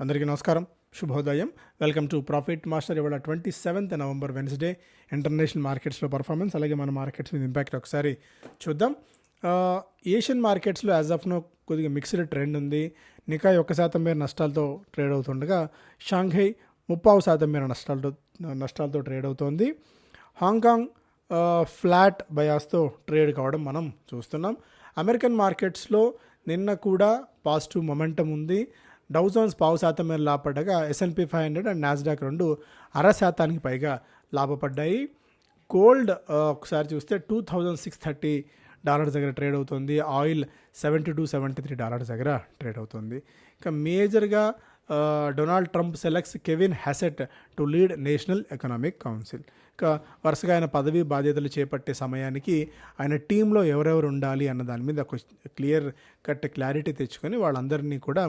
అందరికీ నమస్కారం. శుభోదయం. వెల్కమ్ టు ప్రాఫిట్ మాస్టర్ ఇవాళ twenty seventh November Wednesday. International మార్కెట్స్లో పర్ఫార్మెన్స్ అలాగే మన మార్కెట్స్ మీద ఇంపాక్ట్ ఒకసారి చూద్దాం. ఏషియన్ మార్కెట్స్లో యాజ్ ఆఫ్ నో కొద్దిగా మిక్స్డ్ ట్రెండ్ ఉంది. నికాయ్ ఒక్క శాతం మేర నష్టాలతో ట్రేడ్ అవుతుండగా షాంఘై ముప్పావు శాతం మేర నష్టాలతో నష్టాలతో ట్రేడ్ అవుతోంది. హాంకాంగ్ ఫ్లాట్ బయాస్తో ట్రేడ్ కావడం మనం చూస్తున్నాం. అమెరికన్ మార్కెట్స్లో నిన్న కూడా పాజిటివ్ మొమెంటం ఉంది. డౌజోన్స్ పావు శాతం మేర లాభపడ్డగా S and P five hundred and Nasdaq రెండు అర శాతానికి పైగా లాభపడ్డాయి. గోల్డ్ ఒకసారి చూస్తే two thousand six thirty dollars దగ్గర ట్రేడ్ అవుతుంది. Oil seventy two seventy three dollars దగ్గర ట్రేడ్ అవుతుంది. ఇంకా మేజర్గా Donald Trump selects Kevin Hassett to lead national economic council. ఇంకా వరుసగా ఆయన పదవి బాధ్యతలు చేపట్టే సమయానికి ఆయన టీంలో ఎవరెవరు ఉండాలి అన్న దాని మీద ఒక క్లియర్ కట్ క్లారిటీ తెచ్చుకొని వాళ్ళందరినీ కూడా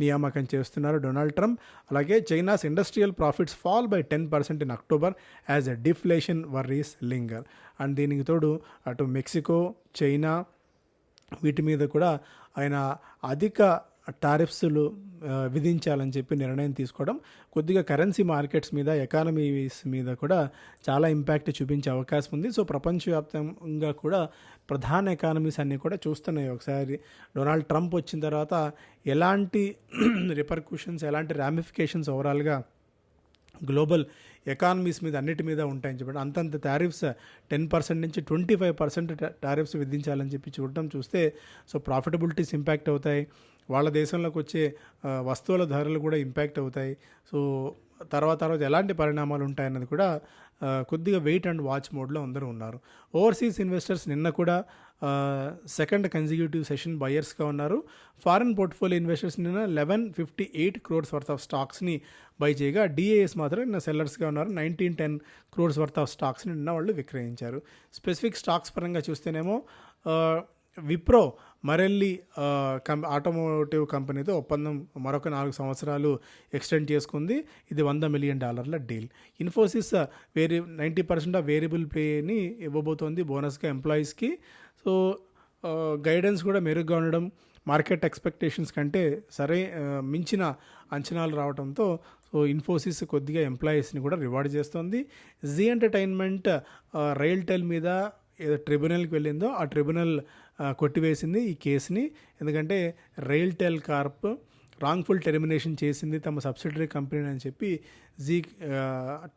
నియామకం చేస్తున్నారు డొనాల్డ్ ట్రంప్. అలాగే China's industrial profits fall by ten percent in October as a deflation worries linger. And దీనికి తోడు అటు మెక్సికో చైనా వీటి మీద కూడా ఆయన అధిక టారిఫ్స్లు విధించాలని చెప్పి నిర్ణయం తీసుకోవడం కొద్దిగా కరెన్సీ మార్కెట్స్ మీద ఎకానమీస్ మీద కూడా చాలా ఇంపాక్ట్ చూపించే అవకాశం ఉంది. సో ప్రపంచవ్యాప్తంగా కూడా ప్రధాన ఎకానమీస్ అన్నీ కూడా చూస్తున్నాయి. ఒకసారి డొనాల్డ్ ట్రంప్ వచ్చిన తర్వాత ఎలాంటి రిపర్క్యూషన్స్ ఎలాంటి రామిఫికేషన్స్ ఓవరాల్గా గ్లోబల్ ఎకానమీస్ మీద అన్నిటి మీద ఉంటాయని చెప్పి అంతంత టారిఫ్స్ టెన్ పర్సెంట్ నుంచి ట్వంటీ ఫైవ్ పర్సెంట్ టారిఫ్స్ విధించాలని చెప్పి చూడటం చూస్తే సో ప్రాఫిటబిలిటీస్ ఇంపాక్ట్ అవుతాయి. వాళ్ళ దేశంలోకి వచ్చే వస్తువుల ధరలు కూడా ఇంపాక్ట్ అవుతాయి. సో తర్వాత తర్వాత ఎలాంటి పరిణామాలు ఉంటాయన్నది కూడా కొద్దిగా వెయిట్ అండ్ వాచ్ మోడ్లో అందరూ ఉన్నారు. ఓవర్సీస్ ఇన్వెస్టర్స్ నిన్న కూడా సెకండ్ కన్సిక్యూటివ్ సెషన్ బయర్స్గా ఉన్నారు. ఫారిన్ పోర్ట్ఫోలియో ఇన్వెస్టర్స్ నిన్న eleven fifty eight crores worth of స్టాక్స్ని buy చేయగా డిఏఎస్ మాత్రం నిన్న సెల్లర్స్గా ఉన్నారు. Nineteen ten crores worth of స్టాక్స్ని నిన్న వాళ్ళు విక్రయించారు. స్పెసిఫిక్ స్టాక్స్ పరంగా చూస్తేనేమో విప్రో మరెల్లి కం ఆటోమోటివ్ కంపెనీతో ఒప్పందం మరొక నాలుగు సంవత్సరాలు ఎక్స్టెండ్ చేసుకుంది. ఇది వంద మిలియన్ డాలర్ల deal. Infosys వేరి ninety percent of variable పేని ఇవ్వబోతోంది బోనస్గా ఎంప్లాయీస్కి. సో గైడెన్స్ కూడా మెరుగ్గా ఉండడం మార్కెట్ ఎక్స్పెక్టేషన్స్ కంటే సరే మించిన అంచనాలు రావడంతో సో ఇన్ఫోసిస్ కొద్దిగా ఎంప్లాయీస్ని కూడా రివార్డ్ చేస్తుంది. జీ ఎంటర్టైన్మెంట్ రైల్ టెల్ మీద ఏదో ట్రిబ్యునల్కి వెళ్ళిందో ఆ ట్రిబ్యునల్ కొట్టివేసింది ఈ కేసుని. ఎందుకంటే రైల్టెల్ కార్ప్ రాంగ్ఫుల్ టెర్మినేషన్ చేసింది తమ సబ్సిడరీ కంపెనీ అని చెప్పి జీ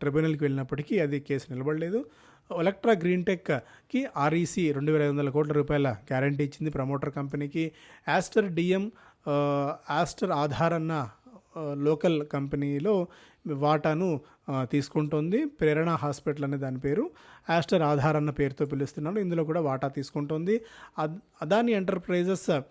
ట్రిబ్యునల్కి వెళ్ళినప్పటికీ అది కేసు నిలబడలేదు. ఎలక్ట్రా గ్రీన్ టెక్కి ఆర్ఈసీ రెండు వేల ఐదు వందల కోట్ల రూపాయల గ్యారంటీ ఇచ్చింది ప్రమోటర్ కంపెనీకి యాస్టర్ డిఎం యాస్టర్ ఆధార్ అన్న లోకల్ కంపెనీలో వాటాను తీసుకుంటుంది. ప్రేరణ హాస్పిటల్ అనే దాని పేరు. యాస్టర్ ఆధార్ అన్న పేరుతో పిలుస్తున్నాను ఇందులో కూడా వాటా తీసుకుంటోంది. అద్- Adani enterprises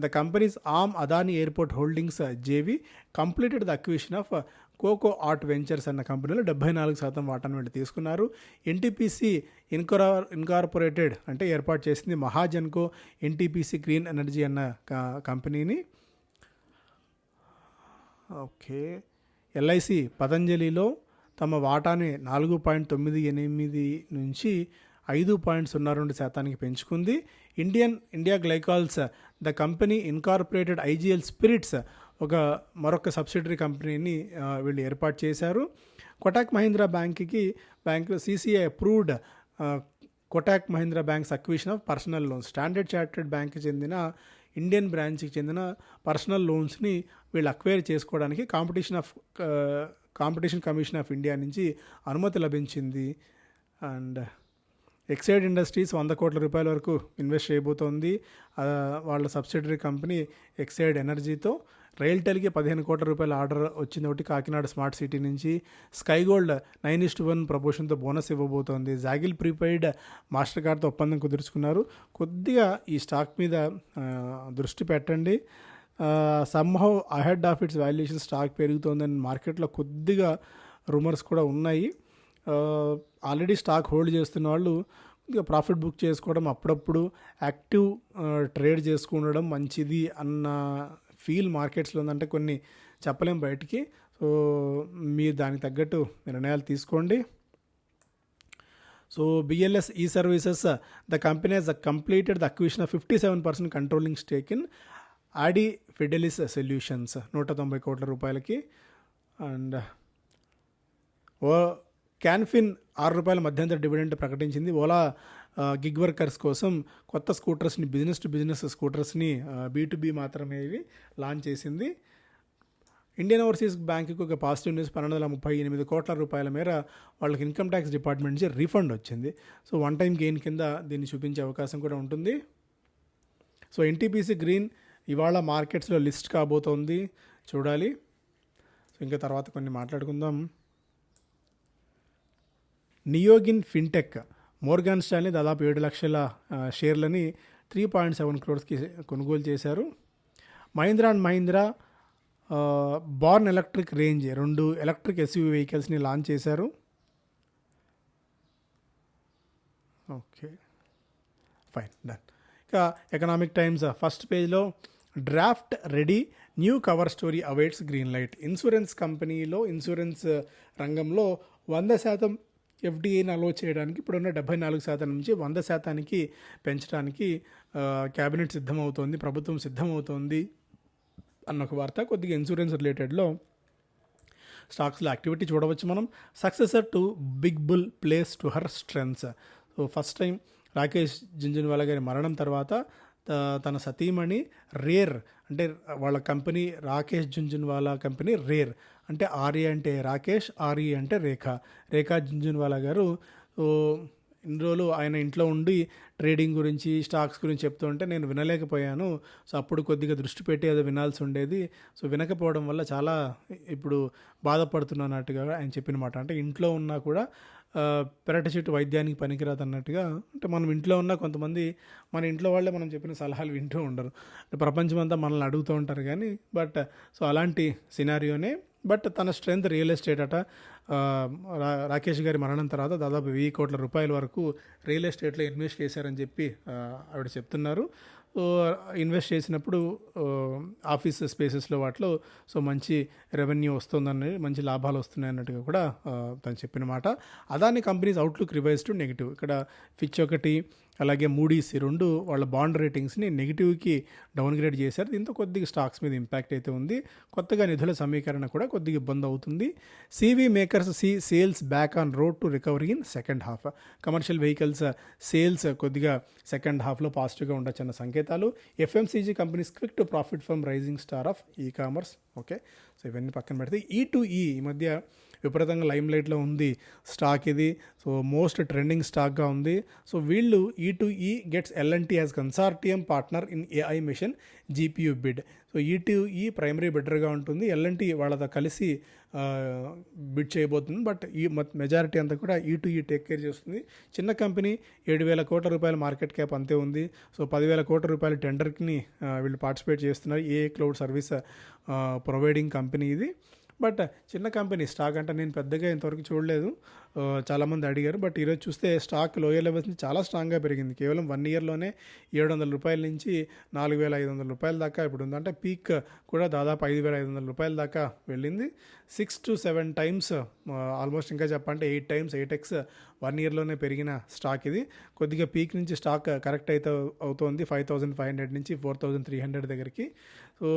the company's arm Adani airport holdings JV completed the acquisition of Coco Art Ventures అన్న కంపెనీలో డెబ్బై నాలుగు శాతం వాటాను వీళ్ళు తీసుకున్నారు. ఎన్టీపీసీ ఇన్కారా ఇన్కార్పొరేటెడ్ అంటే ఏర్పాటు చేసింది మహాజన్కో ఎన్టీపీసీ గ్రీన్ ఎనర్జీ అన్న కంపెనీని. ఓకే. ఎల్ఐసి పతంజలిలో తమ వాటాని నాలుగు పాయింట్ తొమ్మిది ఎనిమిది నుంచి ఐదు పాయింట్ సున్నా రెండు శాతానికి పెంచుకుంది. Indian India Glycols the company incorporated IGL spirits ఒక మరొక సబ్సిడరీ కంపెనీని వీళ్ళు ఏర్పాటు చేశారు. కొటాక్ మహీంద్రా బ్యాంక్కి bank CCI approved Kotak Mahindra bank's acquisition of personal loans standard chartered బ్యాంక్కి చెందిన ఇండియన్ బ్రాంచ్కి చెందిన పర్సనల్ లోన్స్ని వీళ్ళు అక్వైర్ చేసుకోవడానికి competition of competition commission of India నుంచి అనుమతి లభించింది. అండ్ ఎక్సైడ్ ఇండస్ట్రీస్ వంద కోట్ల రూపాయల వరకు ఇన్వెస్ట్ చేయబోతోంది. వాళ్ళ సబ్సిడరీ కంపెనీ ఎక్సైడ్ ఎనర్జీతో రైల్టెల్కి పదిహేను కోట్ల రూపాయల ఆర్డర్ వచ్చింది ఒకటి కాకినాడ స్మార్ట్ సిటీ నుంచి. Sky gold nine is to one ప్రపోషన్తో bonus ఇవ్వబోతోంది. జాగిల్ ప్రీపెయిడ్ మాస్టర్ కార్డ్తో ఒప్పందం కుదుర్చుకున్నారు. కొద్దిగా ఈ స్టాక్ మీద దృష్టి పెట్టండి. Somehow ahead of its valuation stock పెరుగుతోందని మార్కెట్లో కొద్దిగా రూమర్స్ కూడా ఉన్నాయి. ఆల్రెడీ స్టాక్ హోల్డ్ చేస్తున్న వాళ్ళు కొద్దిగా ప్రాఫిట్ బుక్ చేసుకోవడం అప్పుడప్పుడు యాక్టివ్ ట్రేడ్ చేసుకుండడం మంచిది అన్న ఫీల్ మార్కెట్స్లో ఉందంటే కొన్ని చెప్పలేం బయటికి. సో మీరు దానికి తగ్గట్టు నిర్ణయాలు తీసుకోండి. So BLS E services the company has completed the acquisition of fifty seven percent controlling stake in Aadi Fidelis solutions నూట తొంభై కోట్ల రూపాయలకి అండ్ ఓ క్యాన్ఫిన్ ఆరు రూపాయల మధ్యంతర డివిడెంట్ ప్రకటించింది. ఓలా గిగ్ వర్కర్స్ కోసం కొత్త స్కూటర్స్ని బిజినెస్ టు బిజినెస్ స్కూటర్స్ని బీ మాత్రమే ఇవి లాంచ్ చేసింది. ఇండియన్ ఓవర్సీస్ బ్యాంకుకు ఒక పాజిటివ్ న్యూస్ పన్నెండు వందల ముప్పై ఎనిమిది కోట్ల రూపాయల మేర వాళ్ళకి ఇన్కమ్ ట్యాక్స్ డిపార్ట్మెంట్ నుంచి రీఫండ్ వచ్చింది. సో వన్ టైం గెయిన్ కింద దీన్ని చూపించే అవకాశం కూడా ఉంటుంది. సో ఎన్టీపీసీ గ్రీన్ ఇవాళ మార్కెట్స్లో లిస్ట్ కాబోతోంది. చూడాలి. సో ఇంకా తర్వాత కొన్ని మాట్లాడుకుందాం. నియోగిన్ ఫిన్టెక్ మోర్గాన్ స్టాన్లీ దాదాపు ఏడు లక్షల షేర్లని త్రీ పాయింట్ సెవెన్ క్రోర్స్కి కొనుగోలు చేశారు. Mahindra and Mahindra born electric range రెండు ఎలక్ట్రిక్ ఎస్యూ వెహికల్స్ని లాంచ్ చేశారు. ఓకే. Fine done. ఇక ఎకనామిక్ టైమ్స్ ఫస్ట్ పేజ్లో draft ready new cover story awaits green light. Insurance కంపెనీలో ఇన్సూరెన్స్ రంగంలో వంద శాతం ఎఫ్డిఏని అలో చేయడానికి ఇప్పుడున్న డెబ్బై నాలుగు శాతం నుంచి వంద శాతానికి పెంచడానికి క్యాబినెట్ సిద్ధమవుతోంది ప్రభుత్వం సిద్ధమవుతోంది అన్న ఒక వార్త. కొద్దిగా ఇన్సూరెన్స్ రిలేటెడ్లో స్టాక్స్లో యాక్టివిటీ చూడవచ్చు మనం. Successor to big bull plays to her strengths. So first time Rakesh Jhunjhunwala గారి మరణం తర్వాత తన సతీమణి రేర్ అంటే వాళ్ళ కంపెనీ రాకేష్ జుంజున్వాలా కంపెనీ రేర్ అంటే ఆర్య అంటే రాకేష్ ఆర్య అంటే రేఖ. రేఖా జుంజున్వాలా గారు ఇన్ని రోజులు ఆయన ఇంట్లో ఉండి ట్రేడింగ్ గురించి స్టాక్స్ గురించి చెప్తూ ఉంటే నేను వినలేకపోయాను. సో అప్పుడు కొద్దిగా దృష్టి పెట్టి అది వినాల్సి ఉండేది. సో వినకపోవడం వల్ల చాలా ఇప్పుడు బాధపడుతున్నట్టుగా ఆయన చెప్పిన మాట. అంటే ఇంట్లో ఉన్నా కూడా ఆ, పెరటి చెట్టు వైద్యానికి పనికిరాదు అన్నట్టుగా అంటే మనం ఇంట్లో ఉన్న కొంతమంది మన ఇంట్లో వాళ్ళే మనం చెప్పిన సలహాలు వింటూ ఉండరు. ప్రపంచమంతా ప్రపంచం అంతా మనల్ని అడుగుతూ ఉంటారు కానీ బట్ సో అలాంటి సినారియోనే బట్ తన స్ట్రెంగ్త్ రియల్ ఎస్టేట్ అట రా- రాకేష్ గారి మరణం తర్వాత దాదాపు వెయ్యి కోట్ల రూపాయల వరకు రియల్ ఎస్టేట్లో ఇన్వెస్ట్ చేశారని చెప్పి ఆవిడ చెప్తున్నారు. ఇన్వెస్ట్ చేసినప్పుడు ఆఫీస్ స్పేసెస్లో వాటిలో సో మంచి రెవెన్యూ వస్తుందని మంచి లాభాలు వస్తున్నాయి అన్నట్టుగా కూడా తను చెప్పిన మాట. Adani companies outlook revise to negative ఇక్కడ ఫిచ్ ఒకటి అలాగే మూడీస్ రెండు వాళ్ళ బాండ్ రేటింగ్స్ని నెగిటివ్కి డౌన్గ్రేడ్ చేశారు. దీంతో కొద్దిగా స్టాక్స్ మీద ఇంపాక్ట్ అయితే ఉంది. కొత్తగా నిధుల సమీకరణ కూడా కొద్దిగా ఇబ్బంది అవుతుంది. CV makers C sales back on road to recovery in second half. Commercial vehicles sales కొద్దిగా సెకండ్ హాఫ్లో పాజిటివ్గా ఉండొచ్చన్న సంకేతాలు. FMCG companies quick to profit from rising star of e commerce. Okay. So ఇవన్నీ పక్కన పెడితే ఈ టు ఈ ఈ మధ్య విపరీతంగా లైమ్ లైట్లో ఉంది స్టాక్ ఇది. సో మోస్ట్ ట్రెండింగ్ స్టాక్గా ఉంది. సో వీళ్ళు E to E gets L and T as consortium partner in AI mission GPU bid so E to E primary బిడ్డర్గా ఉంటుంది. ఎల్ఎన్టీ వాళ్ళతో కలిసి బిడ్ చేయబోతుంది. బట్ ఈ మెజారిటీ అంతా కూడా ఈ టు ఈ టేక్ కేర్ చేస్తుంది. చిన్న కంపెనీ ఏడు వేల కోట్ల రూపాయల మార్కెట్ క్యాప్ అంతే ఉంది. సో పదివేల కోట్ల రూపాయల టెండర్కి వీళ్ళు పార్టిసిపేట్ చేస్తున్నారు. A cloud service providing company ఇది. బట్ చిన్న కంపెనీ స్టాక్ అంటే నేను పెద్దగా ఇంతవరకు చూడలేదు. చాలామంది అడిగారు. బట్ ఈరోజు చూస్తే స్టాక్ లోయర్ లెవెల్స్ నుంచి చాలా స్ట్రాంగ్గా పెరిగింది. కేవలం వన్ ఇయర్లోనే ఏడు వందల రూపాయల నుంచి నాలుగు వేల ఐదు వందల రూపాయల దాకా ఇప్పుడు ఉంది. అంటే పీక్ కూడా దాదాపు ఐదు వేల ఐదు వందల రూపాయల దాకా వెళ్ళింది. Six to seven times almost ఇంకా చెప్పంటే eight times eight X one ఇయర్లోనే పెరిగిన స్టాక్ ఇది. కొద్దిగా పీక్ నుంచి స్టాక్ కరెక్ట్ అయితే అవుతోంది. ఫైవ్ థౌసండ్ ఫైవ్ హండ్రెడ్ నుంచి ఫోర్ థౌసండ్ త్రీ హండ్రెడ్ దగ్గరికి. సో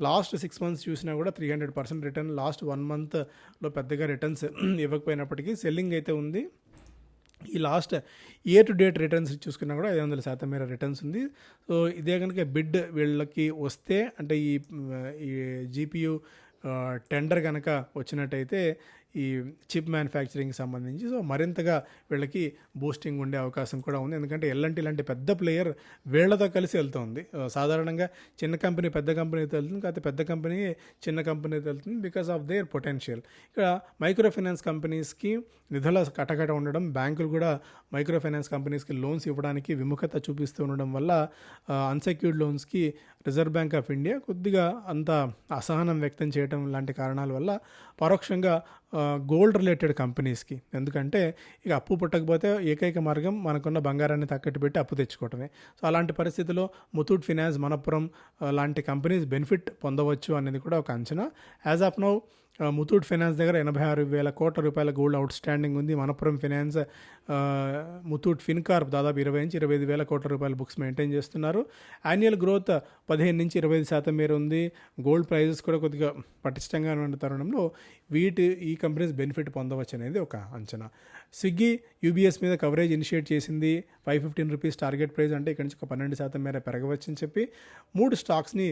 లాస్ట్ సిక్స్ మంత్స్ చూసినా కూడా three hundred percent return last one మంత్లో పెద్దగా రిటర్న్స్ ఇవ్వకపోయినప్పటికీ సెల్లింగ్ అయితే ఉంది. ఈ last year to date returns చూసుకున్నా కూడా ఐదు వందల శాతం మేర రిటర్న్స్ ఉంది. సో ఇదే కనుక బిడ్ వీళ్ళకి వస్తే అంటే ఈ ఈ జీపీయూ టెండర్ కనుక వచ్చినట్టయితే ఈ చిప్ మ్యానుఫ్యాక్చరింగ్కి సంబంధించి. సో మరింతగా వీళ్ళకి బూస్టింగ్ ఉండే అవకాశం కూడా ఉంది. ఎందుకంటే ఎల్లంటి ఇలాంటి పెద్ద ప్లేయర్ వీళ్ళతో కలిసి వెళ్తుంది. Uh, సాధారణంగా చిన్న కంపెనీ పెద్ద కంపెనీతో వెళ్తుంది. కాకపోతే పెద్ద కంపెనీ చిన్న కంపెనీతో వెళ్తుంది బికాస్ ఆఫ్ దేర్ పొటెన్షియల్ ఇక్కడ మైక్రో ఫైనాన్స్ కంపెనీస్కి నిధుల కటకట ఉండడం బ్యాంకులు కూడా మైక్రో ఫైనాన్స్ కంపెనీస్కి లోన్స్ ఇవ్వడానికి విముఖత చూపిస్తూ ఉండడం వల్ల అన్సెక్యూర్డ్ లోన్స్కి రిజర్వ్ బ్యాంక్ ఆఫ్ ఇండియా కొద్దిగా అంత అసహనం వ్యక్తం చేయడం లాంటి కారణాల వల్ల పరోక్షంగా గోల్డ్ రిలేటెడ్ కంపెనీస్కి ఎందుకంటే ఇక అప్పు పుట్టకపోతే ఏకైక మార్గం మనకున్న బంగారాన్ని తక్కట్టు పెట్టి అప్పు తెచ్చుకోవటమే. సో అలాంటి పరిస్థితిలో ముతూట్ ఫినాన్స్ మనపురం లాంటి కంపెనీస్ బెనిఫిట్ పొందవచ్చు అనేది కూడా ఒక అంచనా. As of now Muthoot finance దగ్గర ఎనభై ఆరు వేల కోట్ల రూపాయల గోల్డ్ అవుట్ స్టాండింగ్ ఉంది. మనపురం ఫైనాన్స్ ముతూట్ ఫిన్కార్ప్ దాదాపు ఇరవై నుంచి ఇరవై ఐదు వేల కోట్ల రూపాయల బుక్స్ మెయింటైన్ చేస్తున్నారు. యాన్యువల్ గ్రోత్ పదిహేను నుంచి ఇరవై ఐదు శాతం మేర ఉంది. గోల్డ్ ప్రైజెస్ కూడా కొద్దిగా పటిష్టంగా ఉన్న తరుణంలో వీటి ఈ కంపెనీస్ బెనిఫిట్ పొందవచ్చు అనేది ఒక అంచనా. స్విగ్గీ యూబీఎస్ మీద కవరేజ్ ఇనిషియేట్ చేసింది. Five fifteen rupees target price అంటే ఇక్కడ నుంచి ఒక పన్నెండు శాతం మేర పెరగవచ్చని చెప్పి మూడు స్టాక్స్ని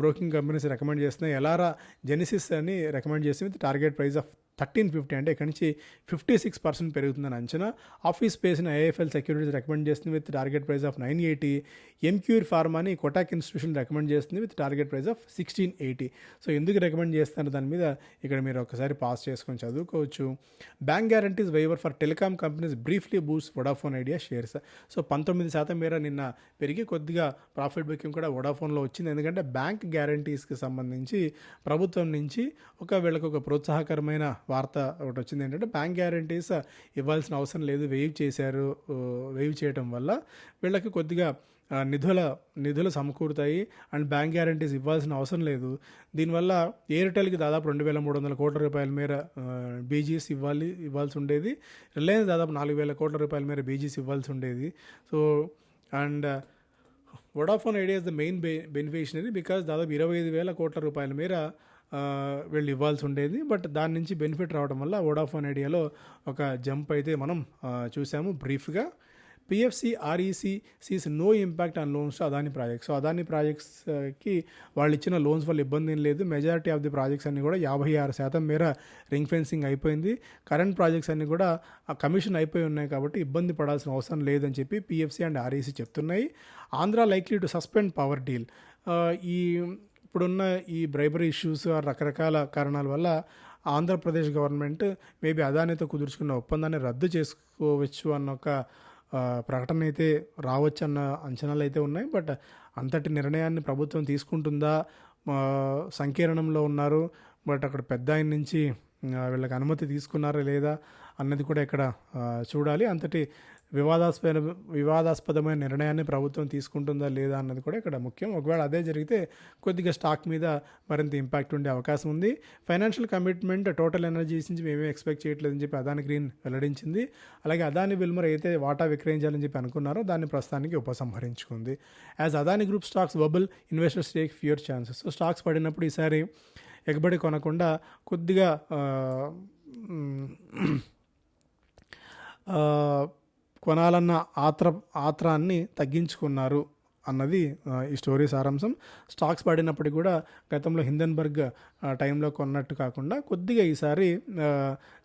బ్రోకింగ్ కంపెనీస్ రికమెండ్ చేస్తున్నాయి. ఎలారా జెనిసిస్ అని రికమెండ్ చేసి with target price of thirteen fifty అంటే ఇక్కడ నుంచి ఫిఫ్టీ సిక్స్ పర్సెంట్ పెరుగుతుందని అంచనా. ఆఫీస్ స్పేస్ని ఐఎఫ్ఎల్ సెక్యూరిటీస్ రికమెండ్ చేస్తుంది with target price of nine eighty Emcure ఫార్మాని Kotak institution recommend చేస్తుంది with target price of sixteen eighty so ఎందుకు రికమెండ్ చేస్తున్నారు దాని మీద ఇక్కడ మీరు ఒకసారి పాస్ చేసుకొని చదువుకోవచ్చు. Bank guarantees waiver for telecom companies briefly boost Vodafone Idea shares so పంతొమ్మిది శాతం మేర నిన్న పెరిగి కొద్దిగా ప్రాఫిట్ బుకింగ్ కూడా వొడాఫోన్లో వచ్చింది. ఎందుకంటే బ్యాంక్ గ్యారంటీస్కి సంబంధించి ప్రభుత్వం నుంచి ఒక వీళ్ళకి ఒక ప్రోత్సాహకరమైన వార్త ఒకటి వచ్చింది ఏంటంటే బ్యాంక్ గ్యారంటీస్ ఇవ్వాల్సిన అవసరం లేదు వేవ్ చేశారు వేవ్ చేయటం వల్ల వీళ్ళకి కొద్దిగా నిధుల నిధులు సమకూరుతాయి అండ్ బ్యాంక్ గ్యారంటీస్ ఇవ్వాల్సిన అవసరం లేదు. దీనివల్ల ఎయిర్టెల్కి దాదాపు రెండు వేల మూడు వందల కోట్ల రూపాయల మేర బీజీస్ ఇవ్వాలి ఇవ్వాల్సి ఉండేది. రిలయన్స్ దాదాపు నాలుగు వేల కోట్ల రూపాయల మేర బీజీస్ ఇవ్వాల్సి ఉండేది. So and Vodafone Idea is the main be beneficiary because దాదాపు ఇరవై ఐదు వేల కోట్ల రూపాయల మేర వీళ్ళు ఇవ్వాల్సి ఉండేది. బట్ దాని నుంచి బెనిఫిట్ రావడం వల్ల వోడాఫోన్ ఐడియాలో ఒక జంప్ అయితే మనం చూసాము బ్రీఫ్గా. PFC REC sees no impact on loans Adani projects. So Adani ప్రాజెక్ట్స్కి వాళ్ళు ఇచ్చిన లోన్స్ వల్ల ఇబ్బంది ఏం లేదు. మెజారిటీ ఆఫ్ ది ప్రాజెక్ట్స్ అన్ని కూడా యాభై ఆరు శాతం మేర రింగ్ ఫెన్సింగ్ అయిపోయింది. కరెంట్ ప్రాజెక్ట్స్ అన్ని కూడా ఆ కమిషన్ అయిపోయి ఉన్నాయి కాబట్టి ఇబ్బంది పడాల్సిన అవసరం లేదని చెప్పి పిఎఫ్సి అండ్ ఆర్ఈసి చెప్తున్నాయి. Andhra likely to suspend power deal. ఈ ఇప్పుడున్న ఈ బ్రైబరీ ఇష్యూస్ ఆ రకరకాల కారణాల వల్ల ఆంధ్రప్రదేశ్ గవర్నమెంట్ మేబీ అదానితో కుదుర్చుకున్న ఒప్పందాన్ని రద్దు చేసుకోవచ్చు అన్న ఒక ప్రకటన అయితే రావచ్చు అన్న అంచనాలు అయితే ఉన్నాయి. బట్ అంతటి నిర్ణయాన్ని ప్రభుత్వం తీసుకుంటుందా? సంకీర్ణంలో ఉన్నారు. బట్ అక్కడ పెద్ద ఆయన నుంచి వీళ్ళకి అనుమతి తీసుకున్నారా లేదా అన్నది కూడా ఇక్కడ చూడాలి. అంతటి వివాదాస్పద వివాదాస్పదమైన నిర్ణయాన్ని ప్రభుత్వం తీసుకుంటుందా లేదా అన్నది కూడా ఇక్కడ ముఖ్యం. ఒకవేళ అదే జరిగితే కొద్దిగా స్టాక్ మీద మరింత ఇంపాక్ట్ ఉండే అవకాశం ఉంది. ఫైనాన్షియల్ కమిట్మెంట్ టోటల్ ఎనర్జీస్ నుంచి మేమే ఎక్స్పెక్ట్ చేయట్లేదని చెప్పి అదాని గ్రీన్ వెల్లడించింది. అలాగే అదాని విల్మర్ అయితే వాటా విక్రయించాలని చెప్పి అనుకున్నారో దాన్ని ప్రస్తుతానికి ఉపసంహరించుకుంది. As Adani group stocks bubble investors take fewer chances. So stocks పడినప్పుడు ఈసారి ఎగబడి కొనకుండా కొద్దిగా కొనాలన్న ఆత్ర ఆత్రాన్ని తగ్గించుకున్నారు అన్నది ఈ స్టోరీ సారాంశం. స్టాక్స్ పడినప్పటికీ కూడా గతంలో హిందన్బర్గ్ టైంలో కొన్నట్టు కాకుండా కొద్దిగా ఈసారి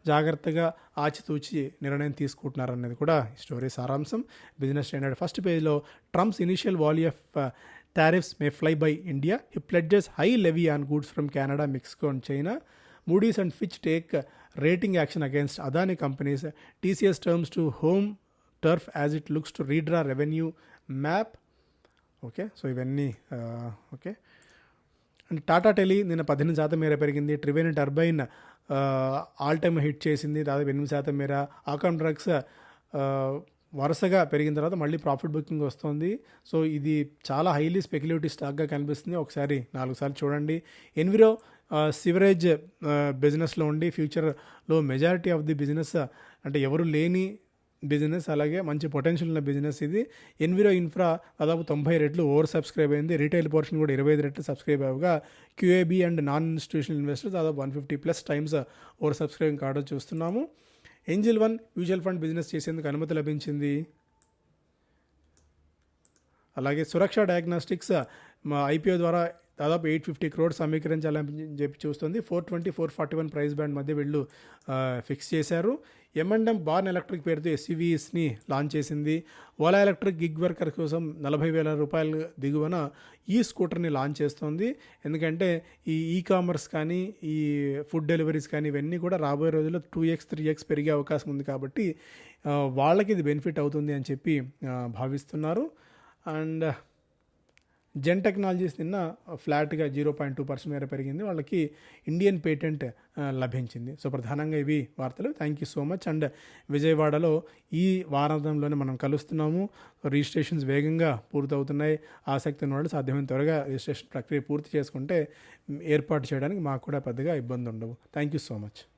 జాగ్రత్తగా ఆచితూచి నిర్ణయం తీసుకుంటున్నారనేది కూడా ఈ స్టోరీ సారాంశం. బిజినెస్ స్టాండర్డ్ ఫస్ట్ పేజ్లో Trump's initial value of tariffs may fly by India. He pledges high levy on goods from Canada Mexico and China. Moody's and Fitch take rating action against Adani companies. TCS turns to home turf as it looks to redraw revenue map okay so ఇవన్నీ okay and Tata tele నిన్న పద్దెనిమిది శాతం మేర పెరిగింది. Triveni turbine all time hit చేసింది. దాదాపు ఎనిమిది శాతం మేర. ఆకామ్ డ్రగ్స్ uh, వరుసగా పెరిగిన తర్వాత మళ్ళీ ప్రాఫిట్ బుకింగ్ వస్తుంది. సో ఇది చాలా హైలీ స్పెక్యులేటివ్ స్టాక్గా కనిపిస్తుంది. ఒకసారి నాలుగు సార్లు చూడండి. ఎన్విరో సివరేజ్ బిజినెస్లో ఉండి ఫ్యూచర్లో మెజారిటీ ఆఫ్ ది బిజినెస్ అంటే ఎవరు లేని బిజినెస్ అలాగే మంచి పొటెన్షియల్ ఉన్న బిజినెస్ ఇది. ఎన్విరో ఇన్ఫ్రా దాదాపు తొంభై రెట్లు ఓవర్ సబ్స్క్రైబ్ అయింది. రీటైల్ పోర్షన్ కూడా ఇరవై ఐదు రెట్లు subscribe అవ్వగా QIB and non institutional investors దాదాపు one fifty plus times over subscribing కావడం చూస్తున్నాము. Angel one mutual fund business చేసేందుకు అనుమతి లభించింది. అలాగే సురక్ష డయాగ్నోస్టిక్స్ మా ఐపీఓ ద్వారా దాదాపు ఎయిట్ ఫిఫ్టీ క్రోడ్ సమీకరించాలని చెప్పి చూస్తుంది. Four twenty four forty one price band మధ్య వీళ్ళు ఫిక్స్ చేశారు. ఎంఎండ్ఎం బార్న్ ఎలక్ట్రిక్ పేరుతో ఎస్యూవీస్ని లాంచ్ చేసింది. ఓలా ఎలక్ట్రిక్ గిగ్ వర్కర్ కోసం నలభై వేల రూపాయలు దిగువన ఈ స్కూటర్ని లాంచ్ చేస్తోంది. ఎందుకంటే ఈ ఈ కామర్స్ కానీ ఈ ఫుడ్ డెలివరీస్ కానీ ఇవన్నీ కూడా రాబోయే రోజుల్లో టూ ఎక్స్ త్రీ ఎక్స్ పెరిగే అవకాశం ఉంది కాబట్టి వాళ్ళకి ఇది బెనిఫిట్ అవుతుంది అని చెప్పి భావిస్తున్నారు. అండ్ జెన్ టెక్నాలజీస్ నిన్న ఫ్లాట్గా జీరో పాయింట్ టూ పర్సెంట్ మేర పెరిగింది. వాళ్ళకి ఇండియన్ పేటెంట్ లభించింది. సో ప్రధానంగా ఇవి వార్తలు. Thank you so much. And విజయవాడలో ఈ వారాంతంలోనే మనం కలుస్తున్నాము. రిజిస్ట్రేషన్స్ వేగంగా పూర్తవుతున్నాయి. ఆసక్తి ఉన్న వాళ్ళు సాధ్యమైన త్వరగా రిజిస్ట్రేషన్ ప్రక్రియ పూర్తి చేసుకుంటే ఏర్పాటు చేయడానికి మాకు కూడా పెద్దగా ఇబ్బంది ఉండవు థ్యాంక్ యూ సో మచ్.